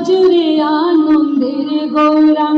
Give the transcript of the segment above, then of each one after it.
ভজরে আনন্দের গৌরাঙ্গ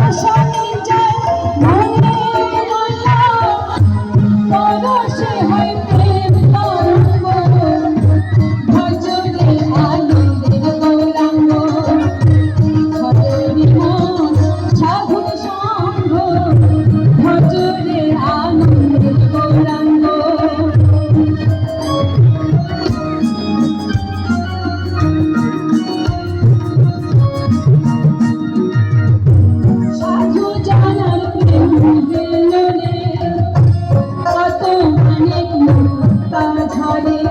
দর্শনে Thank you.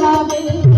যাবে